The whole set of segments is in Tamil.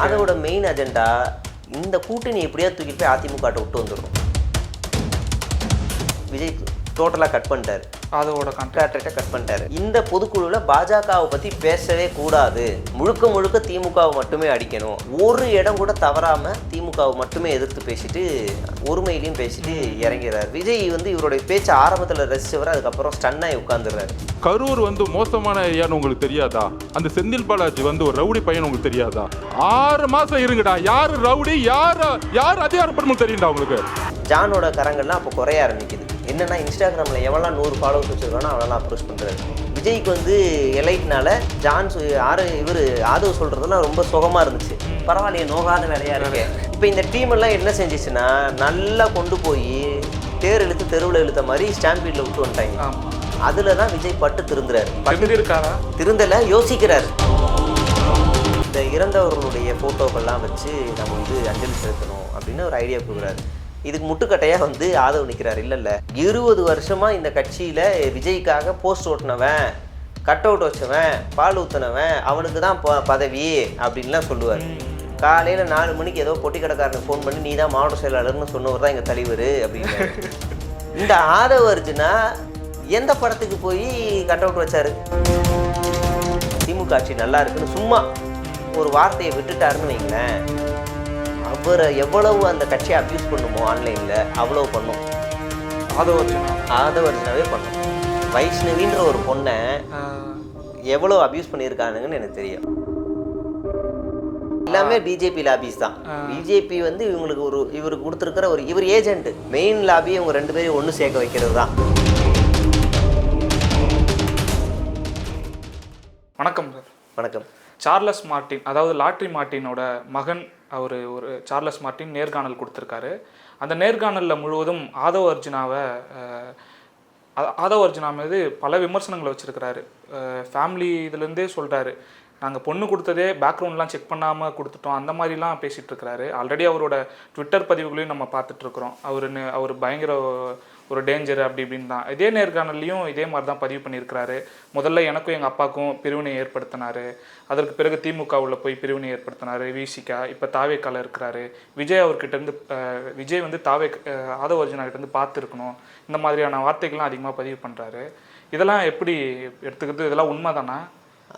அதோட மெயின் அஜெண்டா இந்த கூட்டணி எப்படியோ தூக்கிட்டு போய் அதிமுக விட்டு வந்துடும் விஜய் டோட்டலாக கட் பண்ணிட்டாரு. அதோட கான்ட்ராக்ட் கான்ட்ராக்டை கட் பண்ணிட்டாரு. இந்த பொதுக்குழுவில் பாஜகவை பற்றி பேசவே கூடாது. முழுக்க முழுக்க திமுகவை மட்டுமே அடிக்கணும். ஒரு இடம் கூட தவறாமல் திமுகவை மட்டுமே எதிர்த்து பேசிட்டு ஒருமையிலையும் பேசிட்டு இறங்கிறார். விஜய் வந்து இவருடைய பேச்சு ஆரம்பத்தில் ரசிச்சவர் அதுக்கப்புறம் ஸ்டன்னாகி உட்காந்துடுறாரு கரூர் வந்து மோசமான ஏரியான்னு உங்களுக்கு தெரியாதா? அந்த செந்தில் பாலாஜி வந்து ஒரு ரவுடி பையன் உங்களுக்கு தெரியாதா? ஆறு மாசம் இருங்கடா. யாரு ரவுடி? யார் யார் அதிகாரப்படணும் தெரியும்டா உங்களுக்கு? ஜானோட கரங்கள்லாம் அப்போ குறைய ஆரம்பிக்குது. என்னன்னா இன்ஸ்டாகிராமில் எவெல்லாம் நூறு ஃபாலோவர்ஸ் வச்சிருக்கானோ அவனெல்லாம் அப்ரோச் பண்ணுறாரு விஜய்க்கு வந்து எலைட்னால ஜான் சொ- ஆறு இவர் ஆதவ் சொல்கிறதெல்லாம் ரொம்ப சுகமாக இருந்துச்சு. பரவாயில்லையே நோகாத வேலையாக இருக்கு. இப்போ இந்த டீம் எல்லாம் என்ன செஞ்சிச்சுன்னா நல்லா கொண்டு போய் தேர் இழுத்து தெருவில் இழுத்த மாதிரி ஸ்டாம்பீடில் விட்டு வந்துட்டாங்க. அதில் தான் விஜய் பட்டு திருந்துறாரு. தெரிஞ்சிருக்காரா திருந்தல யோசிக்கிறார். இந்த இறந்தவர்களுடைய ஃபோட்டோக்கள்லாம் வச்சு நம்ம வந்து அஞ்சலி செலுத்தணும் அப்படின்னு ஒரு ஐடியா கொடுக்குறாரு. இதுக்கு முட்டுக்கட்டையாக வந்து ஆதவ் நிற்கிறார் இல்லை இல்லை. இருபது வருஷமாக இந்த கட்சியில் விஜய்க்காக போஸ்ட் ஓட்டினவன் கட் அவுட் வச்சவன் பால் ஊற்றினவன் அவனுக்கு தான் ப பதவி அப்படின்லாம் சொல்லுவார். காலையில் நாலு மணிக்கு ஏதோ பொட்டி கடைக்காரனுக்கு ஃபோன் பண்ணி நீ தான் மாவட்ட செயலாளர்னு சொன்னவர் தான் எங்கள் தலைவர் அப்படின்னு இந்த ஆதவ அர்ஜுனா எந்த படத்துக்கு போய் கட் அவுட் வச்சார்? திமுக ஆட்சி நல்லா இருக்குன்னு சும்மா ஒரு வார்த்தையை விட்டுட்டாருன்னு வைங்களேன். அவரை எவ்வளவு அந்த கட்சியை அப்யூஸ் பண்ணுமோ ஆன்லைனில் அவ்வளவு பண்ணும். அதோ அர்ஜுனா ஆதவர்ஜனாவே பண்ணும். வைஷ்ணவின்ற ஒரு பொண்ணை எவ்வளோ அப்யூஸ் பண்ணியிருக்கானுங்கன்னு எனக்கு தெரியும். எல்லாமே பிஜேபி லாபிஸ் தான். பிஜேபி வந்து இவங்களுக்கு ஒரு இவருக்கு கொடுத்துருக்கிற ஒரு இவர் ஏஜென்ட் மெயின் லாபி இவங்க ரெண்டு பேரையும் ஒன்று சேர்க்க வைக்கிறது தான். வணக்கம் சார். வணக்கம். சார்லஸ் மார்ட்டின் அதாவது லாட்ரி மார்ட்டினோட மகன் அவர் ஒரு சார்லஸ் மார்ட்டின் நேர்காணல் கொடுத்துருக்காரு. அந்த நேர்காணலில் முழுவதும் ஆதவ அர்ஜுனாவை ஆதவ அர்ஜுனா மீது பல விமர்சனங்களை வச்சுருக்கிறாரு. ஃபேமிலி இதுலேருந்தே சொல்கிறாரு நாங்கள் பொண்ணு கொடுத்ததே பேக்ரவுண்ட்லாம் செக் பண்ணாமல் கொடுத்துட்டோம். அந்த மாதிரிலாம் பேசிகிட்டு இருக்கிறாரு. ஆல்ரெடி அவரோட ட்விட்டர் பதிவுகளையும் நம்ம பார்த்துட்ருக்குறோம் அவர் அவர் பயங்கர ஒரு டேஞ்சர் அப்படி இப்படின்னு தான். இதே நேர்காணல்லையும் இதே மாதிரி தான் பதிவு பண்ணியிருக்கிறாரு. முதல்ல எனக்கும் எங்கள் அப்பாவுக்கும் பிரிவினை ஏற்படுத்தினாரு. அதற்கு பிறகு திமுகவுல போய் பிரிவினை ஏற்படுத்தினாரு. விசிகா இப்போ தாவேக்கால இருக்கிறாரு. விஜய் அவர்கிட்ட இருந்து அஹ், விஜய் வந்து தாவே ஆதவ அர்ஜுனா கிட்ட இருந்து பார்த்துருக்கணும். இந்த மாதிரியான வார்த்தைகள்லாம் அதிகமாக பதிவு பண்ணுறாரு இதெல்லாம் எப்படி எடுத்துக்கிறது? இதெல்லாம் உண்மை தானா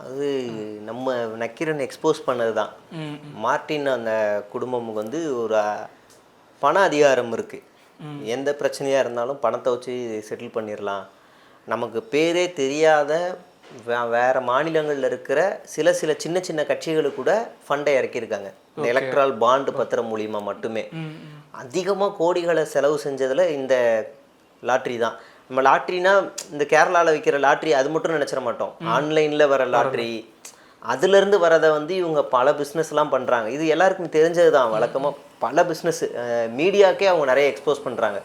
அது நம்ம நக்கீரன் எக்ஸ்போஸ் பண்ணது தான் மார்ட்டின் அந்த குடும்பமுக்கு வந்து ஒரு பண அதிகாரம் இருக்குது எந்த பிரச்சனையாக இருந்தாலும் பணத்தை வச்சு செட்டில் பண்ணிடலாம் நமக்கு பேரே தெரியாத வேறு மாநிலங்களில் இருக்கிற சில சில சின்ன சின்ன கட்சிகளுக்கு கூட ஃபண்டை இறக்கியிருக்காங்க இந்த எலக்ட்ரால் பாண்டு பத்திரம் மூலியமா மட்டுமே. அதிகமாக கோடிகளை செலவு செஞ்சதில் இந்த லாட்ரி தான். நம்ம லாட்ரினா இந்த கேரளாவில் விற்கிற லாட்ரி அது மட்டும் நினச்சிட மாட்டோம். ஆன்லைனில் வர லாட்ரி. அதுலேருந்து வரதை வந்து இவங்க பல பிஸ்னஸ்லாம் பண்ணுறாங்க இது எல்லாருக்கும் தெரிஞ்சது தான் வழக்கமாக பல பிஸ்னஸ் மீடியாக்கே அவங்க நிறைய எக்ஸ்போஸ் பண்ணுறாங்க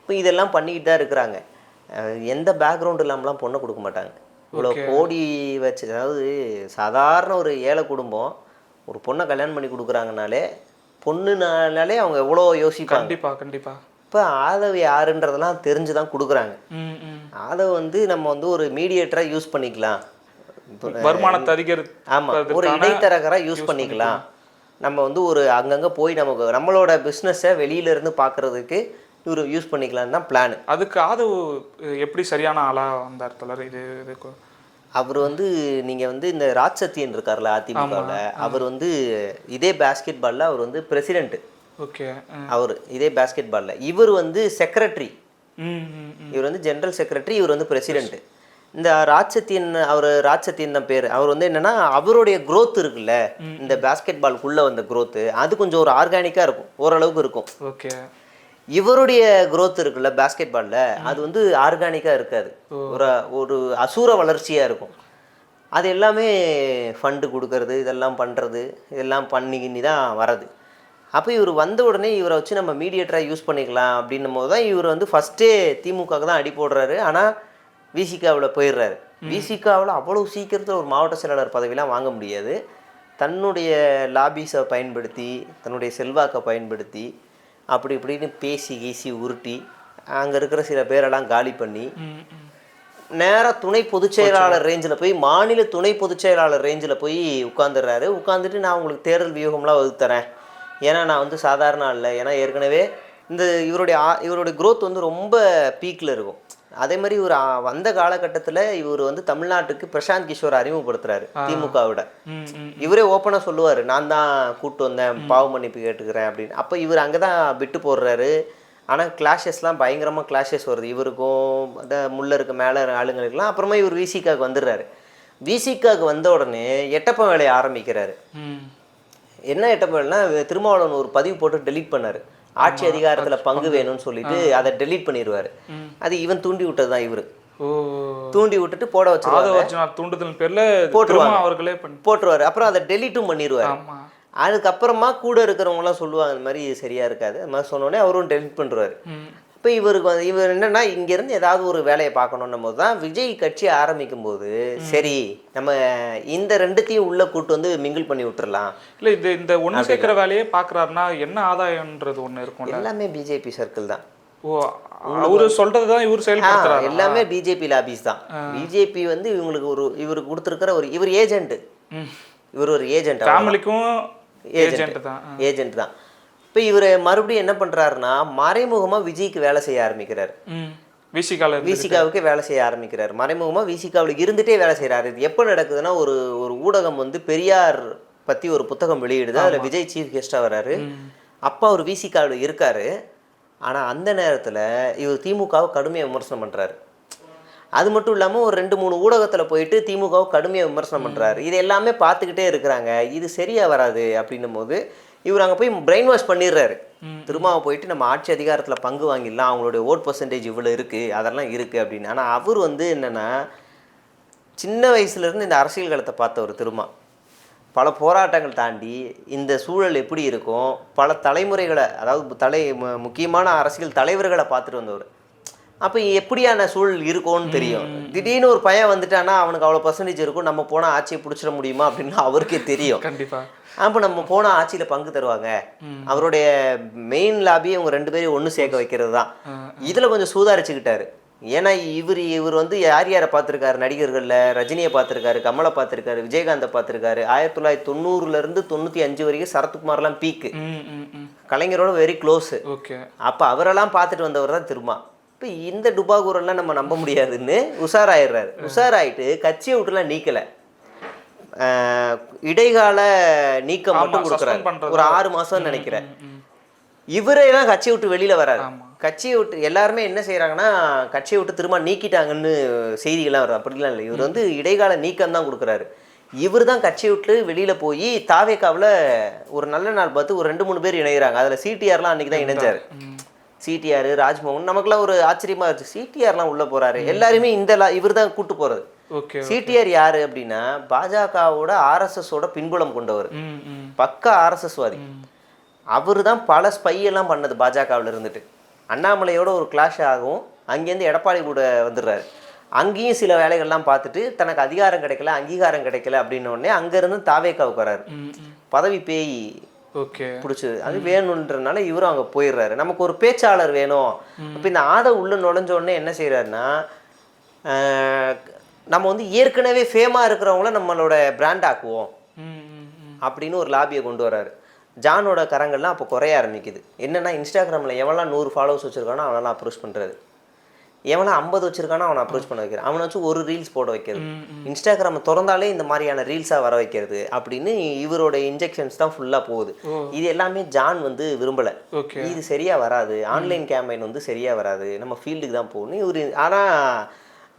இப்போ இதெல்லாம் பண்ணிக்கிட்டு தான் இருக்கிறாங்க. எந்த பேக்ரவுண்ட் இல்லாமலாம் பொண்ணை கொடுக்க மாட்டாங்க. இவ்வளோ கோடி வச்சு அதாவது சாதாரண ஒரு ஏழை குடும்பம் ஒரு பொண்ணை கல்யாணம் பண்ணி கொடுக்குறாங்கனாலே பொண்ணுனாலே அவங்க எவ்வளோ யோசிப்பாங்க. கண்டிப்பா கண்டிப்பா. இப்போ ஆதவ் யாருன்றதெல்லாம் தெரிஞ்சு தான் கொடுக்குறாங்க ஆதவ் வந்து நம்ம வந்து ஒரு மீடியேட்டராக யூஸ் பண்ணிக்கலாம். வருமானத்தை அதிகரி ஆமாம் ஒரு இடைத்தரகராக யூஸ் பண்ணிக்கலாம். நம்ம வந்து ஒரு அங்கங்கே போய் நமக்கு நம்மளோட பிஸ்னஸை வெளியிலேருந்து பார்க்குறதுக்கு இவர் யூஸ் பண்ணிக்கலான்னு தான் பிளான் அதுக்கு ஆதவ் எப்படி சரியான ஆளா வந்தார் தொடர் இது இதுக்கு அவர் வந்து நீங்கள் வந்து இந்த ராஜ்சத்தியன் இருக்கார்ல அதிமுகவில் அவர் வந்து இதே பேஸ்கெட் பாலில் அவர் வந்து பிரசிடென்ட் ஓகே அவர் இதே பேஸ்கெட் பாலில் இவர் வந்து செக்ரட்டரி. இவர் வந்து ஜெனரல் செக்ரட்டரி இவர் வந்து பிரசிடென்ட் இந்த ராட்சத்தியன் அவர் ராட்சத்தியன் தான் பேர். அவர் வந்து என்னன்னா அவருடைய growth இருக்குல்ல. இந்த பேஸ்கெட் பால்குள்ளே வந்த growth. அது கொஞ்சம் ஒரு ஆர்கானிக்காக இருக்கும். ஓரளவுக்கு இருக்கும். ஓகே. இவருடைய growth இருக்குல்ல பேஸ்கெட் பால்ல அது வந்து ஆர்கானிக்காக இருக்காது. ஒரு ஒரு அசூர வளர்ச்சியாக இருக்கும். அது எல்லாமே ஃபண்டு கொடுக்கறது இதெல்லாம் பண்ணுறது இதெல்லாம் பண்ணி கிண்ணி தான் வரது அப்போ இவர் வந்த உடனே இவரை வச்சு நம்ம மீடியேட்டராக யூஸ் பண்ணிக்கலாம் அப்படின்னும் போது தான் இவர் வந்து ஃபஸ்ட்டே திமுகவுக்கு தான் அடி போடுறாரு. ஆனால் விசிகாவில் போயிடுறாரு. விசிகாவில் அவ்வளோ சீக்கிரத்தில் ஒரு மாவட்ட செயலாளர் பதவியெலாம் வாங்க முடியாது. தன்னுடைய லாபிஸை பயன்படுத்தி தன்னுடைய செல்வாக்கை பயன்படுத்தி அப்படி இப்படின்னு பேசி கீசி உருட்டி அங்கே இருக்கிற சில பேரெல்லாம் காலி பண்ணி நேராக துணை பொதுச் செயலாளர் ரேஞ்சில் போய் மாநில துணை பொதுச் செயலாளர் ரேஞ்சில் போய் உட்காந்துடுறாரு உட்காந்துட்டு நான் உங்களுக்கு தேர்தல் வியூகம்லாம் வகுத்து தரேன் ஏன்னா நான் வந்து சாதாரண இல்லை. ஏன்னா ஏற்கனவே இந்த இவருடைய இவருடைய growth வந்து ரொம்ப பீக்கில் இருக்கும். அதே மாதிரி இவர் வந்த காலகட்டத்தில் இவர் வந்து தமிழ்நாட்டுக்கு பிரசாந்த் கிஷோர் அறிமுகப்படுத்துறாரு திமுகவிட. இவரே ஓப்பனாக சொல்லுவார் நான் தான் கூப்பிட்டு வந்தேன் பாவ மன்னிப்பு கேட்டுக்கிறேன் அப்படின்னு. அப்போ இவர் அங்கே தான் விட்டு போடுறாரு. ஆனால் கிளாஷஸ்லாம் பயங்கரமாக கிளாஷஸ் வருது. இவருக்கும் அந்த முள்ள இருக்க மேலே ஆளுங்களுக்கெல்லாம். அப்புறமா இவர் விசிகாக்கு வந்துடுறாரு. விசிகாக்கு வந்த உடனே எட்டப்ப வேலையை ஆரம்பிக்கிறாரு. என்ன எட்டப்ப வேலைனா திருமாவளவன் ஒரு பதிவு போட்டு டெலீட் பண்ணாரு. ஆட்சி அதிகாரத்தில் பங்கு வேணும்னு சொல்லிட்டு அதை டெலீட் பண்ணிடுவார் அது இவன் தூண்டி விட்டது தான் இவர். தூண்டி விட்டுட்டு போட ஆதவர்ஜுனா தூண்டுதல் பேர்ல போட்டுருவாங்க. அவர்களே போட்டுருவாரு. அப்புறம் அதை டெலீட்டும் பண்ணிடுவார் அதுக்கப்புறமா கூட இருக்கிறவங்களாம் சொல்லுவாங்க இந்த மாதிரி சரியா இருக்காது. அது மாதிரி சொன்னோடனே அவரும் டெலிட் பண்ணுறாரு இப்போ இவருக்கு இவர் என்னன்னா இங்கேருந்து ஏதாவது ஒரு வேலையை பார்க்கணுன்னும் போது தான் விஜய் கட்சி ஆரம்பிக்கும் போது சரி நம்ம இந்த ரெண்டுத்தையும் உள்ள கூட்டு வந்து மிங்கிள் பண்ணி விட்டுறலாம். இல்ல இது இந்த ஒண்ணு சேர்க்கிற வேலையே பாக்குறாருன்னா என்ன ஆதாயம்ன்றது ஒண்ணு இருக்கும்ல? எல்லாமே பிஜேபி சர்க்கிள் தான். ஓ அவரு சொல்றதை தான் இவர் செயல்படுத்துறாரு எல்லாமே பிஜேபி லாபிஸ் தான். பிஜேபி வந்து இவங்களுக்கு ஒரு இவருக்கு கொடுத்துருக்கிற ஒரு இவர் ஏஜென்ட் இவர் ஒரு ஏஜென்ட் ஃபேமிலிக்கும் ஏஜென்ட் தான். ஏஜென்ட் தான். இப்போ இவர் மறுபடியும் என்ன பண்றாருன்னா மறைமுகமா விஜய்க்கு வேலை செய்ய ஆரம்பிக்கிறாரு. இருந்து விசிகாவுக்கு வேலை செய்ய ஆரம்பிக்கிறார். மறைமுகமாக விசிகாவில் இருந்துட்டே வேலை செய்கிறாரு இது எப்போ நடக்குதுன்னா ஒரு ஒரு ஊடகம் வந்து பெரியார் பற்றி ஒரு புத்தகம் வெளியிடுது. அதில் விஜய் சீஃப் கெஸ்ட்டாக வராரு. அப்பா அவர் விசிகாவில் இருக்காரு. ஆனால் அந்த நேரத்தில் இவர் திமுகவை கடுமையாக விமர்சனம் பண்ணுறாரு அது மட்டும் இல்லாமல் ஒரு ரெண்டு மூணு ஊடகத்தில் போயிட்டு திமுகவை கடுமையாக விமர்சனம் பண்ணுறாரு இது எல்லாமே பார்த்துக்கிட்டே இருக்கிறாங்க. இது சரியாக வராது அப்படின்னும் போது இவர் அங்கே போய் பிரெயின் வாஷ் பண்ணிடுறாரு திரும்ப போயிட்டு நம்ம ஆட்சி அதிகாரத்தில் பங்கு வாங்கிடலாம் அவங்களுடைய ஓட் பர்சன்டேஜ் இவ்வளோ இருக்குது அதெல்லாம் இருக்குது அப்படின்னு. ஆனால் அவர் வந்து என்னென்னா சின்ன வயசுலேருந்து இந்த அரசியல் களத்தை பார்த்தவர் திரும்ப பல போராட்டங்கள் தாண்டி இந்த சூழல் எப்படி இருக்கும் பல தலைமுறைகளை அதாவது தலை முக்கியமான அரசியல் தலைவர்களை பார்த்துட்டு வந்தவர். அப்போ எப்படியான சூழல் இருக்கும்னு தெரியும். திடீர்னு ஒரு பையன் வந்துட்டானா அவனுக்கு அவ்வளோ பர்சன்டேஜ் இருக்கும் நம்ம போனால் ஆட்சியை பிடிச்சிட முடியுமா அப்படின்னு அவருக்கே தெரியும். கண்டிப்பா. அப்போ நம்ம போனால் ஆட்சியில் பங்கு தருவாங்க. அவருடைய மெயின் லாபி அவங்க ரெண்டு பேரையும் ஒன்று சேர்க்க வைக்கிறது தான் இதில் கொஞ்சம் சூதாரிச்சுக்கிட்டாரு. ஏன்னா இவர் இவர் வந்து யார் யாரை பார்த்துருக்காரு? நடிகர்களில் ரஜினியை பார்த்துருக்காரு கமலை பார்த்துருக்காரு விஜயகாந்தை பார்த்துருக்காரு. ஆயிரத்தி தொள்ளாயிரத்தி தொண்ணூறுலேருந்து தொண்ணூற்றி அஞ்சு வரைக்கும் சரத்குமார்லாம் பீக்கு கலைஞரோட வெரி க்ளோஸு ஓகே. அப்போ அவரெல்லாம் பார்த்துட்டு வந்தவர் தான் திருமா. இப்போ இந்த டுபாகூரெல்லாம் நம்ம நம்ப முடியாதுன்னு உஷாராயிடுறாரு. உஷாராயிட்டு கட்சியை விட்டுலாம் நீக்கலை. இடைக்கால நீக்கம் மட்டும் கொடுக்குறாரு. ஒரு ஆறு மாசம் நினைக்கிறேன். இவரே தான் கட்சியை விட்டு வெளியில வராரு. கட்சியை விட்டு எல்லாருமே என்ன செய்றாங்கன்னா கட்சியை விட்டு திரும்ப நீக்கிட்டாங்கன்னு செய்திகள்லாம் வருது. அப்படிலாம் இல்லை. இவர் வந்து இடைக்கால நீக்கம் தான் கொடுக்குறாரு. இவர் தான் கட்சியை விட்டு வெளியில போய் தாவேக்காவில் ஒரு நல்ல நாள் பார்த்து ஒரு ரெண்டு மூணு பேர் இணைகிறாங்க. அதுல சிடிஆர்லாம் அன்னைக்கு தான் இணைஞ்சாரு. சிடிஆர் ராஜ்மோகன் நமக்குலாம் ஒரு ஆச்சரியமா இருந்துச்சு. சிடிஆர்லாம் உள்ள போறாரு. எல்லாருமே இந்த இவர் தான் கூட்டு போறது. ஓகே சிடிஆர் யாரு அப்படின்னா பாஜகவோட ஆர்எஸ்எஸோட பின்புலம் கொண்டவர். பக்கா ஆர்எஸ்எஸ் வாதி அவர் தான் பல ஸ்பை எல்லாம் பண்ணது பாஜகவில் இருந்துட்டு. அண்ணாமலையோட ஒரு கிளாஷ் ஆகும் அங்கேருந்து எடப்பாடி கூட வந்துடுறாரு. அங்கேயும் சில வேலைகள்லாம் பார்த்துட்டு தனக்கு அதிகாரம் கிடைக்கல அங்கீகாரம் கிடைக்கல அப்படின்ன உடனே அங்கேருந்து தாவேக்காவுக்கு வராரு பதவி பேய் ஓகே பிடிச்சது. அது வேணுன்றனால இவரும் அங்கே போயிடுறாரு. நமக்கு ஒரு பேச்சாளர் வேணும். அப்போ இந்த ஆதவ் உள்ள நுழைஞ்ச உடனே என்ன செய்கிறாருன்னா நம்ம வந்து ஏற்கனவே ஃபேமாக இருக்கிறவங்கள நம்மளோட பிராண்ட் ஆக்குவோம். அப்படின்னு ஒரு லாபியை கொண்டு வராரு ஜானோட கரங்கள்லாம் அப்போ குறைய ஆரம்பிக்குது என்னன்னா இன்ஸ்டாகிராமில் எவன்லாம் நூறு ஃபாலோவர்ஸ் வச்சிருக்கானோ அவனெல்லாம் அப்ரோச் பண்ணுறது எவனா ஐம்பது வச்சிருக்கானோ அவனை அப்ரோச் பண்ண வைக்கிறான் அவனை வச்சு ஒரு ரீல்ஸ் போட வைக்கிறது. இன்ஸ்டாகிராமை திறந்தாலே இந்த மாதிரியான ரீல்ஸாக வர வைக்கிறது அப்படின்னு இவரோட இன்ஜெக்ஷன்ஸ் தான் ஃபுல்லாக போகுது. இது எல்லாமே ஜான் வந்து விரும்பலை. இது சரியா வராது. ஆன்லைன் கேம்பெயின் வந்து சரியா வராது. நம்ம ஃபீல்டுக்கு தான் போகணும். இவர் ஆனால்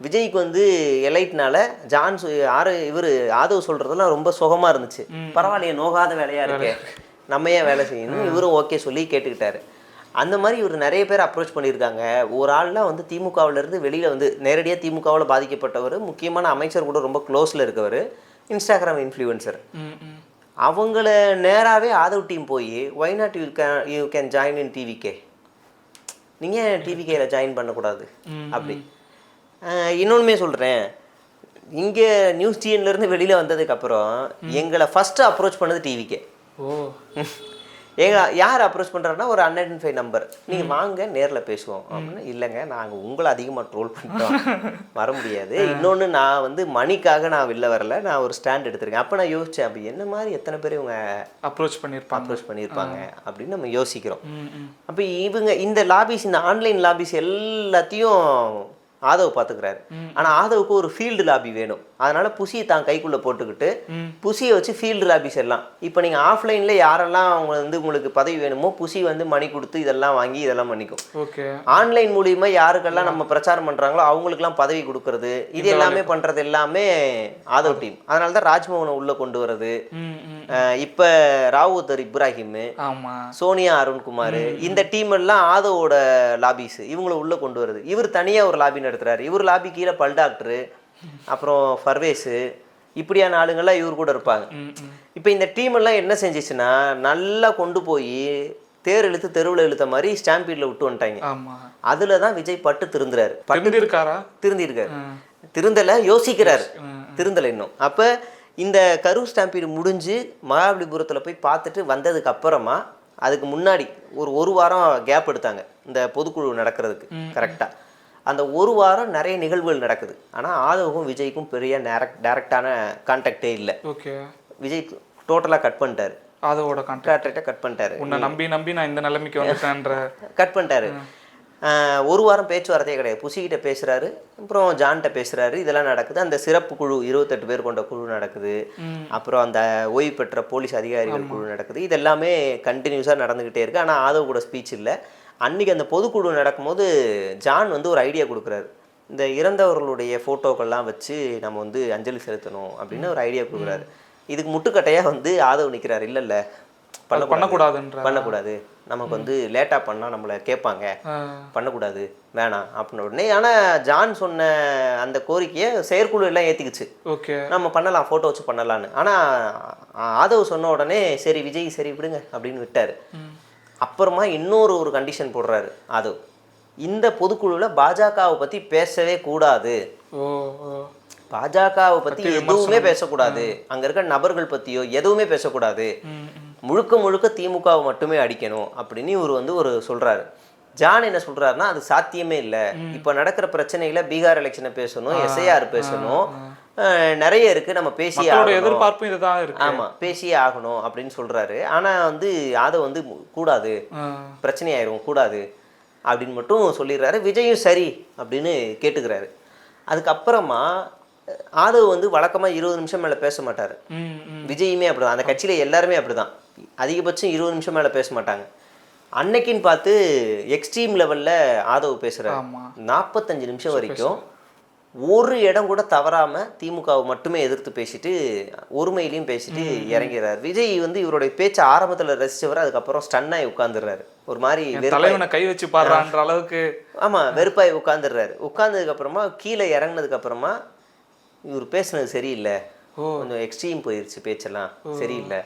விஜய்க்கு வந்து எலைட்னால ஜான் ஆறு இவர் ஆதவ் சொல்றதெல்லாம் ரொம்ப சுகமா இருந்துச்சு. பரவாயில்லையே நோகாத வேலையா இருக்கே. நம்ம ஏன் வேலை செய்யணும்? இவரும் ஓகே சொல்லி கேட்டுக்கிட்டாரு. அந்த மாதிரி இவர் நிறைய பேர் அப்ரோச் பண்ணியிருக்காங்க. ஒரு ஆள்லாம் வந்து திமுகவுல இருந்து வெளியில் வந்து நேரடியாக திமுகவில் பாதிக்கப்பட்டவர் முக்கியமான அமைச்சர் கூட ரொம்ப க்ளோஸில் இருக்கவர் இன்ஸ்டாகிராம் இன்ஃப்ளூயன்சர் அவங்கள நேராகவே ஆதவ் டீம் போய் why not you can you can join in TVK நீங்கள் டிவிகேல ஜாயின் பண்ணக்கூடாது? அப்படி. அஹ் இன்னொன்னுமே சொல்கிறேன் இங்கே நியூஸ் டிஎன்லேருந்து வெளியில் வந்ததுக்கப்புறம் எங்களை ஃபஸ்ட்டு அப்ரோச் பண்ணது டிவிகே ஓ. ஏங்க யார் அப்ரோச் பண்ணுறாருன்னா ஒரு அன்ஐடென்டிஃபை நம்பர் நீங்கள் வாங்க நேரில் பேசுவோம். அப்படின்னு இல்லைங்க நாங்கள் உங்களை அதிகமாக ட்ரோல் பண்ணிட்டோம். வர முடியாது. இன்னொன்று நான் வந்து மணிக்காக நான் வெளில வரல. நான் ஒரு ஸ்டாண்ட் எடுத்திருக்கேன். அப்போ நான் யோசித்தேன் அப்படி என்ன மாதிரி எத்தனை பேர் இவங்க அப்ரோச் பண்ணியிருப்பாங்க? அப்ரோச் பண்ணியிருப்பாங்க அப்படின்னு நம்ம யோசிக்கிறோம். அப்போ இவங்க இந்த லாபிஸ் இந்த ஆன்லைன் லாபிஸ் எல்லாத்தையும் ஆதவ் பார்த்துக்கிறாரு. ஆனால் ஆதவுக்கு ஒரு ஃபீல்டு லாபி வேணும். அதனால புசியை தான் கைக்குள்ளே போட்டுக்கிட்டு. புசியை வச்சு ஃபீல்டு லாபிஸ் எல்லாம் இப்போ நீங்கள் ஆஃப்லைனில் யாரெல்லாம் அவங்க வந்து உங்களுக்கு பதவி வேணுமோ புசி வந்து மணி கொடுத்து இதெல்லாம் வாங்கி இதெல்லாம் பண்ணிக்கும். ஓகே. ஆன்லைன் மூலியமா யாருக்கெல்லாம் நம்ம பிரச்சாரம் பண்றாங்களோ அவங்களுக்குலாம் பதவி கொடுக்கறது இது எல்லாமே பண்றது எல்லாமே ஆதவ் டீம் அதனால தான் ராஜ்மோகனை உள்ள கொண்டு வர்றது. இப்ப ராவுத்தர் இப்ராஹிம் சோனியா அருண்குமார் இந்த டீம் எல்லாம் ஆதவோட லாபிஸ் இவங்கள உள்ள கொண்டு வருது இவர் தனியா ஒரு லாபி நடத்துறாரு. இவர் லாபி கீழே பல் டாக்டரு அப்புறம் ஃபர்வேஸு இப்படியான ஆளுங்கெல்லாம் இவர் கூட இருப்பாங்க. இப்போ இந்த டீம் எல்லாம் என்ன செஞ்சிச்சுன்னா நல்லா கொண்டு போய் தேர் இழுத்து தெருவில் இழுத்த மாதிரி ஸ்டாம்பீடில் விட்டு வந்துட்டாங்க. அதில் தான் விஜய் பட்டு திருந்துறாரு. பட்டு திருந்திருக்காரு. திருந்தலை யோசிக்கிறாரு. திருந்தலை இன்னும். அப்போ இந்த கரூர் ஸ்டாம்பீடு முடிஞ்சு மகாபலிபுரத்தில் போய் பார்த்துட்டு வந்ததுக்கு அப்புறமா அதுக்கு முன்னாடி ஒரு ஒரு வாரம் கேப் எடுத்தாங்க இந்த பொதுக்குழு நடக்கிறதுக்கு கரெக்டாக அந்த ஒரு வாரம் நிறைய நிகழ்வுகள் நடக்குது. ஆனால் ஆதவுக்கும் விஜய்க்கும் பெரிய டேரக்ட் டேரக்டான கான்டாக்டே இல்லை. ஓகே. விஜய் டோட்டலாக கட் பண்ணிட்டாரு. கான்டாக்ட் கான்ட்ராக்டை கட் பண்ணிட்டாரு. உன்னை நம்பி நம்பி நான் இந்த நிலைமைக்கு வந்துட்டேன்ற. கட் பண்ணிட்டாரு. ஒரு வாரம் பேச்சுவார்த்தையே கிடையாது. புசிக்கிட்ட பேசுறாரு. அப்புறம் ஜான்கிட்ட பேசுறாரு. இதெல்லாம் நடக்குது. அந்த சிறப்பு குழு இருபத்தெட்டு பேர் கொண்ட குழு நடக்குது. அப்புறம் அந்த ஓய்வு பெற்ற போலீஸ் அதிகாரிகள் குழு நடக்குது. இது எல்லாமே கண்டினியூஸாக நடந்துக்கிட்டே இருக்கு. ஆனால் ஆதவ் கூட ஸ்பீச் இல்லை. அன்னைக்கு அந்த பொதுக்குழு நடக்கும்போது ஜான் வந்து ஒரு ஐடியா கொடுக்குறாரு. இந்த இறந்தவர்களுடைய ஃபோட்டோக்கள்லாம் வச்சு நம்ம வந்து அஞ்சலி செலுத்தணும் அப்படின்னு ஒரு ஐடியா கொடுக்குறாரு. இதுக்கு முட்டுக்கட்டையாக வந்து ஆதவ் நிற்கிறாரு இல்லை இல்லை. பண்ணக்கூடாது. பண்ணக்கூடாதுன்ற பண்ணக்கூடாது. நமக்கு வந்து லேட்டாக பண்ணால் நம்மளை கேட்பாங்க. பண்ணக்கூடாது. வேணாம். அப்படின்ன உடனே. ஆனால் ஜான் சொன்ன அந்த கோரிக்கையை செயற்குழு எல்லாம் ஏற்றிக்குச்சு ஓகே. நம்ம பண்ணலாம் ஃபோட்டோ வச்சு பண்ணலான்னு. ஆனால் ஆதவ் சொன்ன உடனே சரி விஜய் சரி விடுங்க அப்படின்னு விட்டார். அப்புறமா இன்னொரு ஒரு கண்டிஷன் போடுறாரு. ஆதவ் இந்த பொதுக்குழுவில் பாஜகவை பற்றி பேசவே கூடாது. பாஜகவை பற்றி எதுவுமே பேசக்கூடாது. அங்கே இருக்க நபர்கள் பற்றியோ எதுவுமே பேசக்கூடாது. முழுக்க முழுக்க திமுகவை மட்டுமே அடிக்கணும் அப்படின்னு இவர் வந்து ஒரு சொல்றாரு. ஜான் என்ன சொல்றாருன்னா அது சாத்தியமே இல்லை. இப்போ நடக்கிற பிரச்சனையில பீகார் எலெக்ஷனை பேசணும் எஸ்ஐஆர் பேசணும். நிறைய இருக்கு. நம்ம பேசியே எதிர்பார்ப்பும் இதுதான் இருக்கு. ஆமா பேசியே ஆகணும் அப்படின்னு சொல்றாரு. ஆனா வந்து அதை வந்து கூடாது. ஆ, பிரச்சனையாயிரும் கூடாது அப்படின்னு மட்டும் சொல்லிடுறாரு. விஜயும் சரி அப்படின்னு கேட்டுக்கிறாரு. அதுக்கப்புறமா ஆதவ் வந்து வழக்கமா இருபது நிமிஷம் மேல பேச மாட்டாரு. விஜயுமே அப்படிதான். அந்த கட்சியில எல்லாருமே அப்படிதான். அதிகபட்சம் இருபது நிமிஷம் மேல பேச மாட்டாங்க. அன்னைக்குன்னு பார்த்து எக்ஸ்ட்ரீம் லெவல்ல ஆதவ் பேசுறாரு. ஆமா. நாற்பத்தஞ்சு நிமிஷம் வரைக்கும் ஒரு இடம் கூட தவறாம திமுகவை மட்டுமே எதிர்த்து பேசிட்டு ஒருமையிலையும் பேசிட்டு இறங்கிறார். விஜய் வந்து இவருடைய பேச்சை ஆரம்பத்துல ரசிச்சவர் அதுக்கப்புறம் ஸ்டன்னாகி உட்காந்துடுறாரு ஒரு மாதிரி தலைவனை கை வச்சு பாடுறான்ற அளவுக்கு. ஆமா வெறுப்பாய் உட்காந்துடுறாரு உட்கார்ந்ததுக்கு அப்புறமா கீழே இறங்குனதுக்கு அப்புறமா இவர் பேசுனது சரியில்லை. கொஞ்சம் எக்ஸ்ட்ரீம் போயிருச்சு பேச்செல்லாம். சரியில்லை.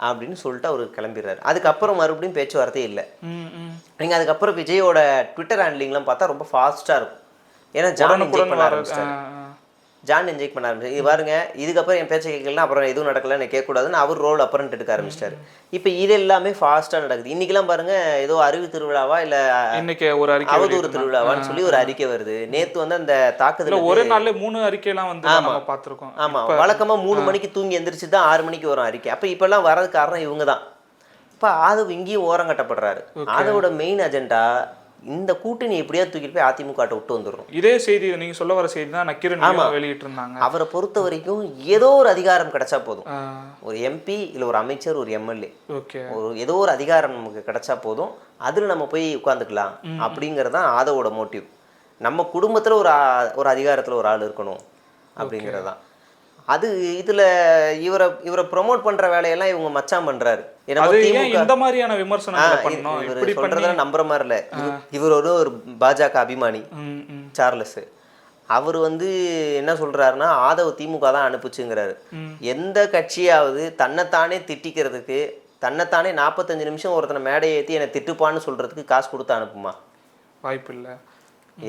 அப்படின்னு சொல்லிட்டு அவர் கிளம்பிடுறாரு. அதுக்கப்புறம் மறுபடியும் பேச்சுவார்த்தையே இல்லை. ம் ம். நீங்க அதுக்கப்புறம் விஜயோட ட்விட்டர் ஹேண்ட்லிங்லாம் பார்த்தா ரொம்ப ஃபாஸ்ட்டாக இருக்கும். ஏன்னா ஜான் பண்ண ஆரம்பிச்சிட்டாரு. ஜான் என்ஜாய் பண்ண ஆரம்பிச்சாரு. இது பாருங்க இதுக்கப்புறம் என் பேச்சை கேட்கலாம் அப்புறம் எதுவும் நடக்கல எனக்கு கேட்கக்கூடாதுன்னு அவர் ரோல் அப்புறம் எடுக்க ஆரம்பிச்சிட்டாரு. இப்போ இது எல்லாமே ஃபாஸ்ட்டாக நடக்குது. இன்னைக்கெல்லாம் பாருங்க ஏதோ அருவி திருவிழாவா இல்லை இன்னைக்கு ஒரு அறிக்கை அவதூறு. திருவிழாவான்னு சொல்லி ஒரு அறிக்கை வருது. நேத்து வந்து அந்த தாக்குதல் ஒரே நாள்ல மூணு அறிக்கையெல்லாம் வந்து நம்ம பார்த்திருக்கோம். ஆமா. வழக்கமா மூணு மணிக்கு தூங்கி எந்திரிச்சு தான் ஆறு மணிக்கு வரும் அறிக்கை. அப்ப இப்பெல்லாம் வர்றது காரணம் இவங்க தான். இப்ப ஆதவ் இங்கேயும் ஓரம் கட்டப்படுறாரு. ஆதவோட மெயின் அஜெண்டா இந்த கூட்டணி எப்படியா தூக்கிட்டு போய் அதிமுக ட்ட விட்டு வந்துடும் இதே செய்தி நீங்க சொல்ல வர செய்தி தான் நக்கீரன் வெளியிட்டு இருந்தாங்க அவரை பொறுத்த வரைக்கும் ஏதோ ஒரு அதிகாரம் கிடைச்சா போதும். ஒரு எம்பி இல்ல ஒரு அமைச்சர் ஒரு எம்எல்ஏ ஒரு ஏதோ ஒரு அதிகாரம் நமக்கு கிடைச்சா போதும். அதுல நம்ம போய் உட்காந்துக்கலாம் அப்படிங்கிறது தான் ஆதவோட மோட்டிவ் நம்ம குடும்பத்துல ஒரு ஒரு அதிகாரத்துல ஒரு ஆள் இருக்கணும் அப்படிங்கிறது தான் அது இதுல இவரை இவரை ப்ரொமோட் பண்ற வேலையெல்லாம் இவங்க மச்சான் பண்றாரு. இந்த மாதிரியான இவர் சொல்றதெல்லாம் நம்புற மாதிரி இல்ல. இவர்- ஒரு ஒரு பாஜக அபிமானி. சார்லஸ் அவர் வந்து என்ன சொல்றாருன்னா ஆதவ் திமுக தான் அனுப்புச்சுங்கிறாரு. எந்த கட்சியாவது தன்னைத்தானே திட்டிக்கிறதுக்கு தன்னைத்தானே நாற்பத்தஞ்சு நிமிஷம் ஒருத்தனை மேடை ஏற்றி என்னை திட்டுப்பான்னு சொல்றதுக்கு காசு கொடுத்து அனுப்புமா? வாய்ப்பு இல்ல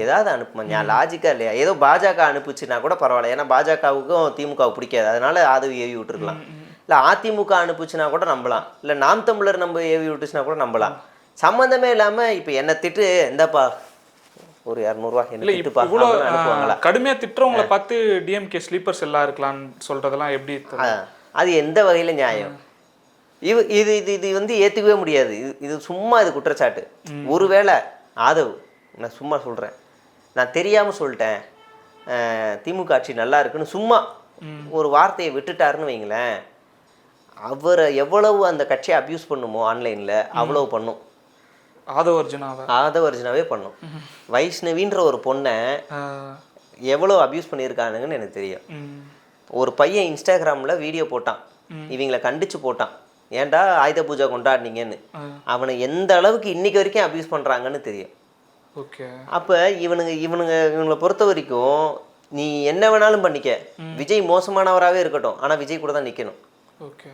ஏதாவது அனுப்புமா? நான் லாஜிக்கா இல்லையா? ஏதோ பாஜக அனுப்புச்சுன்னா கூட பரவாயில்ல. ஏன்னா பாஜகவுக்கும் திமுகவுக்கு பிடிக்காது. அதனால ஆதவ் ஏவி விட்டுருக்கலாம். இல்லை அதிமுக அனுப்புச்சுன்னா கூட நம்பலாம். இல்லை நாம் தமிழர் நம்ம ஏவி விட்டுச்சுன்னா கூட நம்பலாம். சம்மந்தமே இல்லாமல் இப்போ என்ன திட்டு இந்தாப்பா ஒரு இரநூறுவா இல்ல திட்டுப்பா இவ்வளோ அப்படின்னு அனுப்புவாங்களா? கடுமையா திட்டுறவங்கள பார்த்து டிஎம்கே ஸ்லீப்பர்ஸ் எல்லாம் இருக்கலாம்னு சொல்றதெல்லாம் எப்படி அது எந்த வகையில் நியாயம்? இது இது இது இது வந்து ஏற்றுக்கவே முடியாது. இது இது சும்மா இது குற்றச்சாட்டு. ஒருவேளை ஆதவ் நான் சும்மா சொல்கிறேன் நான் தெரியாமல் சொல்லிட்டேன். திமுக ஆட்சி நல்லா இருக்குன்னு சும்மா ஒரு வார்த்தையை விட்டுட்டாருன்னு வைங்களேன். அவரை எவ்வளவு அந்த கட்சியை அப்யூஸ் பண்ணுமோ ஆன்லைனில் அவ்வளவு பண்ணும். ஆதவ அர்ஜுனாவை ஆதவர்ஜனாவே பண்ணும். வைஷ்ணவின்ற ஒரு பொண்ணை எவ்வளோ அப்யூஸ் பண்ணியிருக்கானுங்கன்னு எனக்கு தெரியும். ஒரு பையன் இன்ஸ்டாகிராமில் வீடியோ போட்டான். இவங்களை கண்டிச்சு போட்டான். ஏன்டா ஆயுத பூஜை கொண்டாடினீங்கன்னு. அவனை எந்த அளவுக்கு இன்னைக்கு வரைக்கும் அப்யூஸ் பண்ணுறாங்கன்னு தெரியும். ஓகே. அப்போ இவனுங்க இவனுங்க இவங்களை பொறுத்த வரைக்கும் நீ என்ன வேணாலும் பண்ணிக்க. விஜய் மோசமானவராகவே இருக்கட்டும். ஆனால் விஜய் கூட தான் நிற்கணும் ஓகே.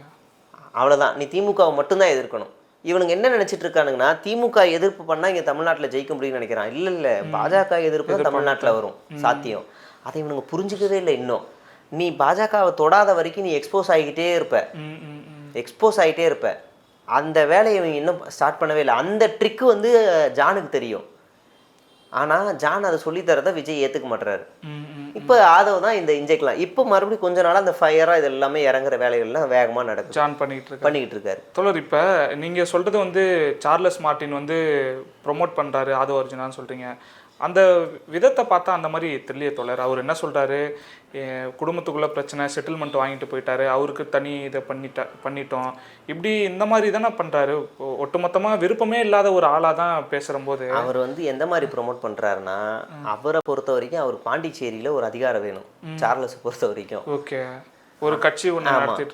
அவ்வளோதான் நீ திமுகவை மட்டும்தான் எதிர்க்கணும். இவனுங்க என்ன நினைச்சிட்டு இருக்கானுங்கன்னா திமுக எதிர்ப்பு பண்ணா இங்க தமிழ்நாட்டுல ஜெயிக்க முடியும்னு நினைக்கிறான். இல்ல இல்ல. பாஜக எதிர்ப்பு தான் தமிழ்நாட்டுல வரும். சாத்தியம். அதை இவனுங்க புரிஞ்சுக்கவே இல்லை இன்னும். நீ பாஜகவை தொடாத வரைக்கும் நீ எக்ஸ்போஸ் ஆகிக்கிட்டே இருப்ப. எக்ஸ்போஸ் ஆகிட்டே இருப்ப. அந்த வேலையை இவன் இன்னும் ஸ்டார்ட் பண்ணவே இல்லை. அந்த ட்ரிக்கு வந்து ஜானுக்கு தெரியும். ஆனா ஜான் அதை சொல்லித்தரத விஜய் ஏத்துக்க மாட்டுறாரு இப்போ ஆதவ் தான் இந்த இன்ஜெக்ட்லாம் இப்போ மறுபடியும் கொஞ்ச நாளா அந்த ஃபயரா இது எல்லாமே இறங்குற வேலைகள்லாம் வேகமா நடக்குது. ஜான் பண்ணிட்டு இருக்க பண்ணிக்கிட்டு இருக்காரு. தோழர் இப்போ நீங்கள் சொல்கிறது வந்து சார்லஸ் மார்ட்டின் வந்து ப்ரொமோட் பண்ணுறாரு ஆதவ அர்ஜுனான்னு சொல்கிறீங்க அந்த விதத்தை பார்த்தா அந்த மாதிரி தெரியல தோழர். அவர் என்ன சொல்கிறாரு குடும்பத்துக்குள்ளே பிரச்சனை செட்டில்மெண்ட் வாங்கிட்டு போயிட்டாரு. அவருக்கு தனி இதை பண்ணிட்டா பண்ணிட்டோம். இப்படி இந்த மாதிரி தானே பண்ணுறாரு ஒட்டுமொத்தமாக விருப்பமே இல்லாத ஒரு ஆளாக தான் பேசுகிறம்போது அவர் வந்து எந்த மாதிரி ப்ரோமோட் பண்றாருன்னா அவரை பொறுத்த வரைக்கும் அவர் பாண்டிச்சேரியில ஒரு அதிகாரம் வேணும். சார்லஸ் பொறுத்த வரைக்கும். ஓகே. ஒரு கட்சி ஒன்று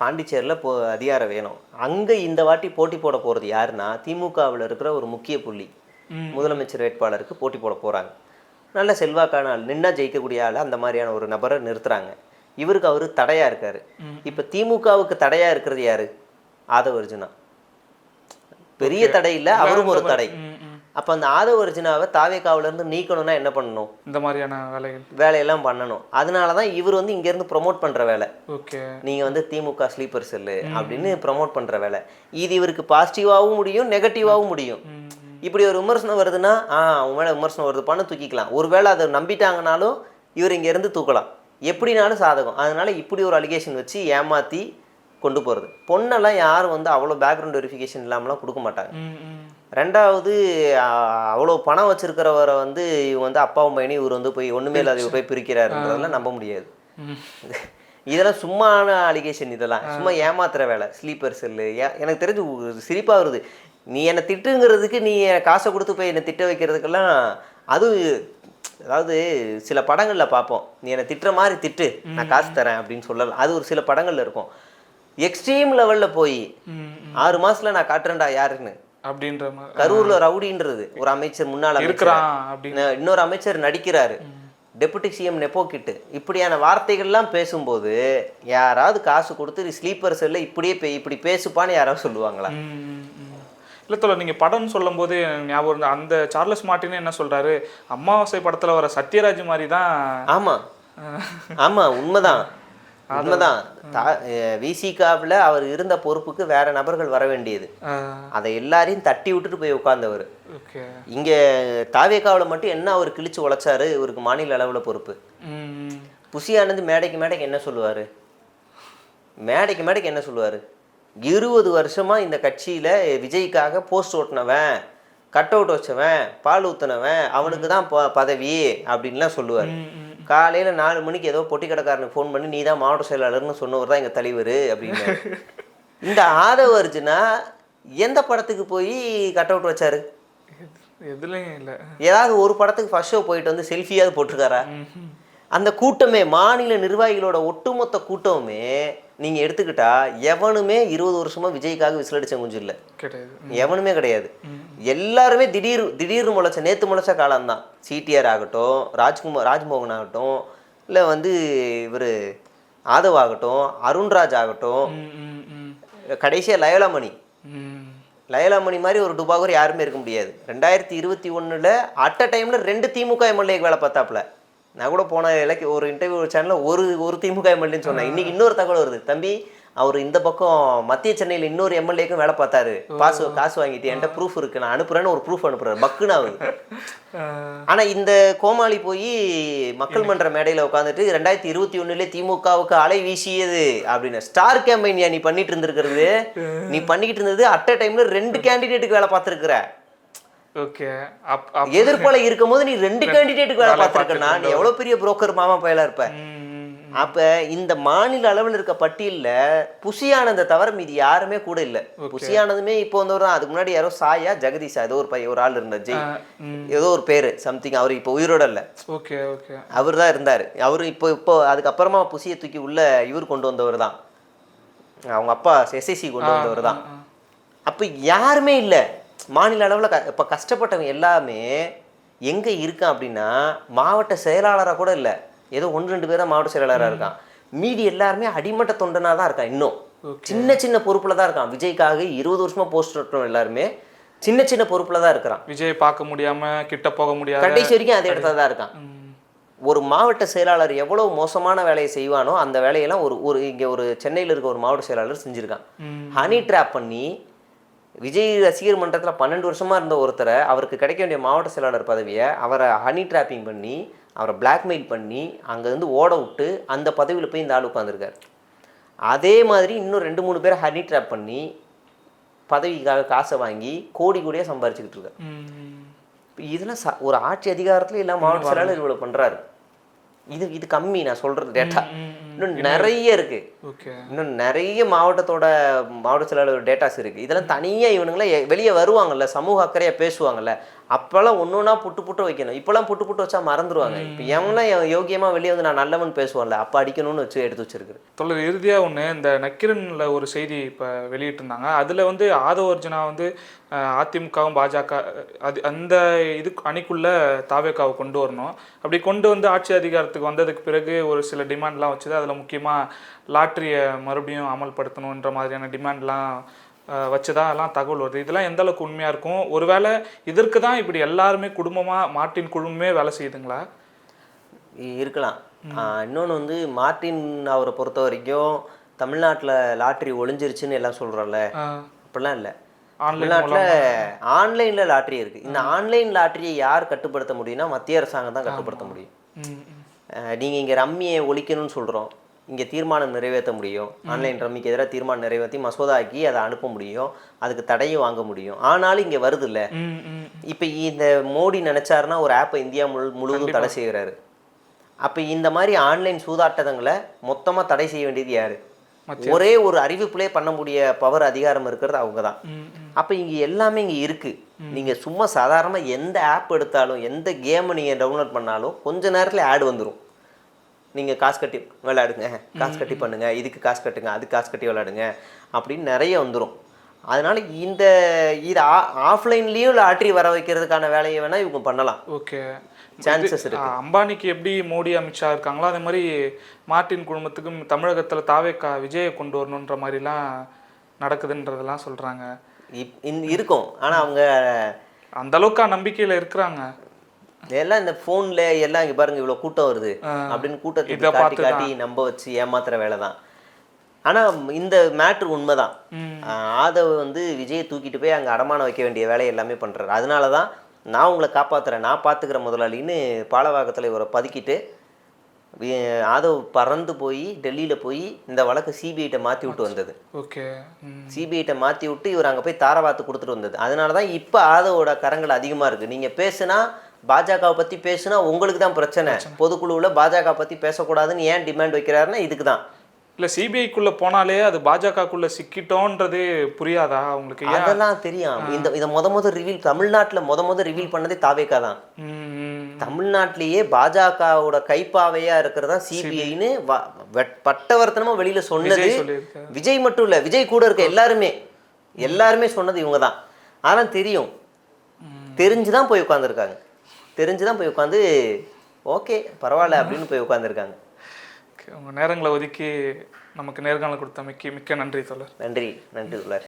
பாண்டிச்சேரியில் போ அதிகாரம் வேணும். அங்க இந்த வாட்டி போட்டி போட போறது யாருன்னா திமுகவில் இருக்கிற ஒரு முக்கிய புள்ளி. முதலமைச்சர் வேட்பாளருக்கு போட்டி போட போறாங்க. நல்ல செல்வாக்கான ஆள் நின்னா ஜெயிக்கக்கூடிய ஆள் அந்த மாதிரியான ஒரு நபரை நிறுத்துறாங்க. இவருக்கு அவரு தடையா இருக்காரு. இப்ப திமுகவுக்கு தடையா இருக்கிறது யாரு? ஆதவ அர்ஜுனா பெரிய தடை இல்ல அவரும் ஒரு தடை. அப்ப அந்த ஆதவ அர்ஜுனாவை தாவேக்காவுல இருந்து நீக்கணும்னா என்ன பண்ணணும்? இந்த மாதிரியான வேலைகள். வேலையெல்லாம் பண்ணணும். அதனால தான் இவர் வந்து இங்கேருந்து ப்ரொமோட் பண்ணுற வேலை. ஓகே. நீங்கள் வந்து திமுக ஸ்லீப்பர் செல்லு அப்படின்னு ப்ரொமோட் பண்ணுற வேலை. இது இவருக்கு பாசிட்டிவாகவும் முடியும் நெகட்டிவாகவும் முடியும். இப்படி ஒரு விமர்சனம் வருதுன்னா ஆ அவன் மேலே விமர்சனம் வருது பண்ண தூக்கிக்கலாம். ஒருவேளை அதை நம்பிட்டாங்கனாலும் இவர் இங்கேருந்து தூக்கலாம். எப்படினாலும் சாதகம். அதனால இப்படி ஒரு அலிகேஷன் வச்சு ஏமாற்றி கொண்டு போகிறது பொண்ணெல்லாம் யாரும் வந்து அவ்வளோ பேக்ரவுண்ட் வெரிஃபிகேஷன் இல்லாமலாம் கொடுக்க மாட்டாங்க. ரெண்டாவது அவ்வளோ பணம் வச்சிருக்கிறவரை வந்து இவங்க வந்து அப்பாவும் பையனையும் இவர் வந்து போய் ஒண்ணுமே இல்லாத போய் பிரிக்கிறாருன்றதெல்லாம் நம்ப முடியாது. இதெல்லாம் சும்மான அலிகேஷன் இதெல்லாம். சும்மா ஏமாத்துற வேலை. ஸ்லீப்பர் செல்லு எனக்கு தெரிஞ்சு ஒரு சிரிப்பா வருது. நீ என்னை திட்டுங்கிறதுக்கு நீ காசை கொடுத்து போய் என்னை திட்ட வைக்கிறதுக்கெல்லாம் அது அதாவது சில படங்கள்ல பார்ப்போம். நீ என்னை திட்டுற மாதிரி திட்டு நான் காசு தரேன் அப்படின்னு சொல்லலாம். அது ஒரு சில படங்கள்ல இருக்கும். எக்ஸ்ட்ரீம் லெவல்ல போய் ஆறு மாசத்துல நான் காட்டுறேன்டா யாருன்னு? அப்படின்ற கரூர்ல ரவுடின்றது. ஒரு அமைச்சர் முன்னாள் அமைச்சர்? இன்னொரு அமைச்சர் நடிக்கிறாரு. டெபுட்டி சிஎம் நெப்போ கிட்டு இப்படியான வார்த்தைகள்லாம் பேசும்போது யாராவது காசு கொடுத்து ஸ்லீப்பர் செல்ல இப்படியே இப்படி பேசுப்பான்னு யாராவது சொல்லுவாங்களா. இல்ல தோழர் நீங்க படம்னு சொல்லும்போது எனக்கு ஞாபகம் இருந்த அந்த சார்லஸ் மார்ட்டின் என்ன சொல்றாரு? அமாவாசை படத்துல வர சத்யராஜ் மாதிரி தான் ஆமா. ஆமா உண்மைதான். உண்மைதான். விசிகாவில் அவர் இருந்த பொறுப்புக்கு வேற நபர்கள் வர வேண்டியது. அதை எல்லாரையும் தட்டி விட்டுட்டு போய் உட்கார்ந்தவர். ஓகே. இங்க தாவேக்காவில் மட்டும் என்ன அவர் கிழிச்சு உழைச்சாரு? இவருக்கு மாநில அளவுல பொறுப்பு. புசி ஆனந்த் மேடைக்கு மேடைக்கு என்ன சொல்லுவாரு? மேடைக்கு மேடைக்கு என்ன சொல்லுவாரு? இருபது வருஷமா இந்த கட்சியில விஜய்க்காக போஸ்ட் ஓட்டினவன் கட் அவுட் வச்சவன் பால் ஊத்துனவன் அவனுக்கு தான் ப- பதவி அப்படின்லாம் சொல்லுவார். காலையில நாலு மணிக்கு ஏதோ பொட்டி கடைக்காரனுக்கு ஃபோன் பண்ணி நீ தான் மாவட்ட செயலாளர்னு சொன்னவர் தான் எங்க தலைவர் அப்படின்னு இந்த ஆதவ அர்ஜுனா எந்த படத்துக்கு போய் கட் அவுட் வச்சாரு? எதுலயும் இல்ல. ஏதாவது ஒரு படத்துக்கு ஃபர்ஸ்ட் ஷோ போயிட்டு வந்து செல்ஃபியாவது போட்டிருக்காரா? அந்த கூட்டமே மாநில நிர்வாகிகளோட ஒட்டுமொத்த கூட்டமுமே நீங்க எடுத்துக்கிட்டா எவனுமே இருபது வருஷமா விஜய்க்காக விசிலடிச்ச குஞ்சு இல்லை. எவனுமே கிடையாது. எல்லாருமே திடீர் திடீர்னு முளைச்ச நேத்து முளைச்ச காலம்தான் சிடிஆர் ஆகட்டும் ராஜ்குமார் ராஜ்மோகன் ஆகட்டும் இல்லை வந்து இவர் ஆதவ் ஆகட்டும் அருண்ராஜ் ஆகட்டும். கடைசியா லயலாமணி. லயலாமணி மாதிரி ஒரு டுபாகூர் யாருமே இருக்க முடியாது. ரெண்டாயிரத்தி இருபத்தி ஒண்ணுல அட் அ டைம்ல ரெண்டு திமுக எம்எல்ஏக்கு வேலை பார்த்தாப்புல. நான் கூட போன இலக்கிய ஒரு இன்டர்வியூ சேனல்ல ஒரு ஒரு திமுக எம்எல்ஏன்னு சொன்னேன். இன்னைக்கு இன்னொரு தகவல் வருது. தம்பி அவர் இந்த பக்கம் மத்திய சென்னையில் இன்னொரு எம்எல்ஏக்கும் வேலை பார்த்தாரு. பாசு காசு வாங்கிட்டு என்கிட்ட ப்ரூஃப் இருக்கு. நான் அனுப்புறேன்னு ஒரு ப்ரூஃப் அனுப்புறாரு. பக்குன்னு ஆகுது அஹ், ஆனா இந்த கோமாளி போய் மக்கள் மன்ற மேடையில உட்காந்துட்டு ரெண்டாயிரத்தி இருபத்தி ஒண்ணுல திமுகவுக்கு அலை வீசியது அப்படின்னு. ஸ்டார் கேம்பெயின்யா நீ பண்ணிட்டு இருந்திருக்கிறது? நீ பண்ணிக்கிட்டு இருந்தது அட் அ டைம்ல ரெண்டு கேண்டிடேட்டுக்கு வேலை பார்த்துருக்குற. ஓகே எதிர்ப்பால இருக்கும்போது நீ ரெண்டு கேண்டிடேட்டுக்கு வேலை பார்த்துருக்கனா நீ எவ்வளவு பெரிய புரோக்கர் மாமா பயலா இருப்ப. அப்ப இந்த மாநில அளவில் இருக்க பட்டியல்ல புசியானதை தவிர மீதி யாருமே கூட இல்ல. புசியானதுமே இப்போ வந்தவர் தான் அதுக்கு முன்னாடி யாரோ சாயா ஜெகதீஷா ஏதோ ஒரு பையன் ஒரு ஆள் இருந்தார் ஜெய். ஏதோ ஒரு பேரு சம்திங் அவர் இப்போ உயிரோட இல்ல. ஓகே ஓகே அவர் தான் இருந்தார். அவர் இப்போ இப்போ அதுக்கப்புறமா புசியை தூக்கி உள்ள இவர் கொண்டு வந்தவர் தான். அவங்க அப்பா எஸ்எஸ்சி கொண்டு வந்தவர் தான். அப்போ யாருமே இல்லை. மாநில அளவில் க இப்போ கஷ்டப்பட்டவங்க எல்லாமே எங்கே இருக்கான் அப்படின்னா மாவட்ட செயலாளராக கூட இல்லை. ஏதோ ஒன்று ரெண்டு பேர் தான் மாவட்ட செயலாளராக இருக்கான். மீதி எல்லாருமே அடிமட்ட தொண்டனாக தான் இருக்கான் இன்னும். சின்ன சின்ன பொறுப்பில் தான் இருக்கான். விஜய்க்காக இருபது வருஷமா போஸ்ட் இருக்கிறவங்க எல்லாருமே சின்ன சின்ன பொறுப்பில் தான் இருக்கிறான். விஜய் பார்க்க முடியாம கிட்ட போக முடியாத கடைசி வரைக்கும் அதே இடத்துல தான் இருக்கான். ஒரு மாவட்ட செயலாளர் எவ்வளவு மோசமான வேலையை செய்வானோ அந்த வேலையெல்லாம் ஒரு ஒரு இங்கே ஒரு சென்னையில் இருக்க ஒரு மாவட்ட செயலாளர் செஞ்சுருக்கான். ஹனி ட்ராப் பண்ணி விஜய் ரசிகர் மன்றத்தில் பன்னெண்டு வருஷமா இருந்த ஒருத்தரை அவருக்கு கிடைக்க வேண்டிய மாவட்ட செயலாளர் பதவியை அவரை ஹனி ட்ராப்பிங் பண்ணி அவரை பிளாக்மெயில் பண்ணி அங்கேருந்து ஓட விட்டு அந்த பதவியில் போய் இந்த ஆள் உட்காந்துருக்காரு அதே மாதிரி இன்னும் ரெண்டு மூணு பேரை ஹனி ட்ராப் பண்ணி பதவிக்காக காசை வாங்கி கோடி கோடியாக சம்பாரிச்சுக்கிட்டு இருக்காரு. இதெல்லாம் ச- ஒரு ஆட்சி அதிகாரத்துல எல்லா மாவட்ட செயலாளர் இவ்வளவு பண்றாரு. இது இது கம்மி நான் சொல்றது டேட்டா. இன்னும் நிறைய இருக்கு. ஓகே. இன்னும் நிறைய மாவட்டத்தோட மாவட்ட செயலாளர் டேட்டாஸ் இருக்கு. இதெல்லாம் தனியா இவனுங்களே வெளியே வருவாங்கல்ல சமூக அக்கறையா பேசுவாங்கல்ல. அப்பெல்லாம் ஒன்று ஒன்றா புட்டு புட்டு வைக்கணும். இப்பெல்லாம் புட்டு புட்டு வச்சா மறந்துடுவாங்க இப்போ எவன்லாம் யோ- யோகியமா வெளியே வந்து நான் நல்லவன் பேசுவான்ல அப்போ அடிக்கணும்னு வச்சு எடுத்து வச்சிருக்கு தொடர் இறுதியா ஒண்ணு இந்த நக்கிரன்ல ஒரு செய்தி இப்ப வெளியிட்டிருந்தாங்க. அதுல வந்து ஆதவ அர்ஜுனா வந்து அதிமுகவும் பாஜக அது அந்த இது அணிக்குள்ள தாவேக்காவை கொண்டு வரணும். அப்படி கொண்டு வந்து ஆட்சி அதிகாரத்துக்கு வந்ததுக்கு பிறகு ஒரு சில டிமாண்ட்லாம் வச்சது அதுல முக்கியமா லாட்டரியை மறுபடியும் அமல்படுத்தணுன்ற மாதிரியான டிமாண்ட்லாம் வச்சதா எல்லாம் தகவல் வருது. இதெல்லாம் எந்த அளவுக்கு உண்மையா இருக்கும்? ஒருவேளை இதற்கு தான் இப்படி எல்லாருமே குடும்பமா மார்ட்டின் குழுமே வேலை செய்யுதுங்களா? இருக்கலாம். இன்னொன்று வந்து மார்ட்டின் அவரை பொறுத்த வரைக்கும் தமிழ்நாட்டில் லாட்ரி ஒளிஞ்சிருச்சுன்னு எல்லாம் சொல்கிறோம்ல அப்படிலாம் இல்லை. தமிழ்நாட்டில் ஆன்லைனில் லாட்ரி இருக்குது இந்த ஆன்லைன் லாட்டரியை யார் கட்டுப்படுத்த முடியும்னா மத்திய அரசாங்கம் தான் கட்டுப்படுத்த முடியும். நீங்கள் இங்கே ரம்மியை ஒழிக்கணும்னு சொல்கிறோம் இங்கே தீர்மானம் நிறைவேற்ற முடியும். ஆன்லைன் ரம்மிக்கு எதிராக தீர்மானம் நிறைவேற்றி மசோதாக்கி அதை அனுப்ப முடியும். அதுக்கு தடையும் வாங்க முடியும். ஆனாலும் இங்கே வருது இல்லை. இப்போ இந்த மோடி நினைச்சாருன்னா ஒரு ஆப்பை இந்தியா முழு முழுவதும் தடை செய்கிறாரு. அப்போ இந்த மாதிரி ஆன்லைன் சூதாட்டங்களை மொத்தமாக தடை செய்ய வேண்டியது யாரு? ஒரே ஒரு அறிவிப்புலே பண்ண முடிய பவர் அதிகாரம் இருக்கிறது அவங்க தான். அப்போ இங்கே எல்லாமே இங்கே இருக்குது நீங்கள் சும்மா சாதாரணமாக எந்த ஆப் எடுத்தாலும் எந்த கேமை நீங்கள் டவுன்லோட் பண்ணாலும் கொஞ்ச நேரத்தில் ஆட் வந்துடும் நீங்கள் காசு கட்டி விளையாடுங்க காசு கட்டி பண்ணுங்க இதுக்கு காசு கட்டுங்க அதுக்கு காசு கட்டி விளையாடுங்க அப்படின்னு நிறைய வந்துடும் அதனால இந்த இது ஆஃப்லைன்லேயும் லாட்ரி வர வைக்கிறதுக்கான வேலையை வேணால் இவங்க பண்ணலாம். ஓகே. சான்சஸ் இருக்கு. ஆ, அம்பானிக்கு எப்படி மோடி அமித்ஷா இருக்காங்களோ அதே மாதிரி மார்ட்டின் குடும்பத்துக்கும் தமிழகத்தில் தாவேக்கா விஜயை கொண்டு வரணுன்ற மாதிரிலாம் நடக்குதுன்றதெல்லாம் சொல்கிறாங்க இப் இருக்கும். ஆனால் அவங்க அந்த அளவுக்கு நம்பிக்கையில் இருக்கிறாங்க. எல்லாம் இந்த ஃபோனில் எல்லாம் இங்கே பாருங்க இவ்வளோ கூட்டம் வருது. அப்படின்னு கூட்டத்தை காட்டி காட்டி நம்ப வச்சு ஏமாத்துற வேலை தான் ஆனால் இந்த மேட்ரு உண்மைதான். ஆதவ் வந்து விஜயை தூக்கிட்டு போய் அங்கே அடமானம் வைக்க வேண்டிய வேலையை எல்லாமே பண்ணுறாரு அதனால தான் நான் உங்களை காப்பாத்துறேன். நான் பார்த்துக்கிற முதலாளின்னு பாலவாக்கத்தில் இவரை பதுக்கிட்டு ஆதவ் பறந்து போய் டெல்லியில் போய் இந்த வழக்கு சிபிஐட்ட மாற்றி விட்டு வந்தது. ஓகே. சிபிஐட்ட மாற்றி விட்டு இவர் அங்கே போய் தாரவாத்து கொடுத்துட்டு வந்தது. அதனால தான் இப்போ ஆதவோட கரங்கள் அதிகமாக இருக்குது நீங்கள் பேசுனா பாஜகவை பற்றி பேசுனா உங்களுக்கு தான் பிரச்சனை. பொதுக்குழுவில் பாஜக பற்றி பேசக்கூடாதுன்னு ஏன் டிமாண்ட் வைக்கிறாருன்னா இதுக்கு தான். இல்லை சிபிஐக்குள்ளே போனாலே அது பாஜகக்குள்ளே சிக்கிட்டோன்றது புரியாதா அவங்களுக்கு ஏன்? அதெல்லாம் தெரியும். இந்த இதை முத முத ரிவீல் தமிழ்நாட்டில் முத முத ரிவீல் பண்ணதே தாவேக்கா தான். தமிழ்நாட்டிலேயே பாஜகவோட கைப்பாவையா இருக்கிறதா சிபிஐன்னு பட்டவர்த்தனமா வெளியில சொன்னது விஜய் மட்டும் இல்ல விஜய் கூட இருக்க எல்லாருமே. எல்லாருமே சொன்னது இவங்க தான். அதெல்லாம் தெரியும். தெரிஞ்சுதான் போய் உட்காந்துருக்காங்க தெரிஞ்சுதான் போய் உட்காந்து ஓகே பரவாயில்ல அப்படின்னு போய் உட்காந்துருக்காங்க உங்கள் நேரங்களை ஒதுக்கி நமக்கு நேர்காணல் கொடுத்த மிக்க மிக்க நன்றி தோழர். நன்றி நன்றி துளார்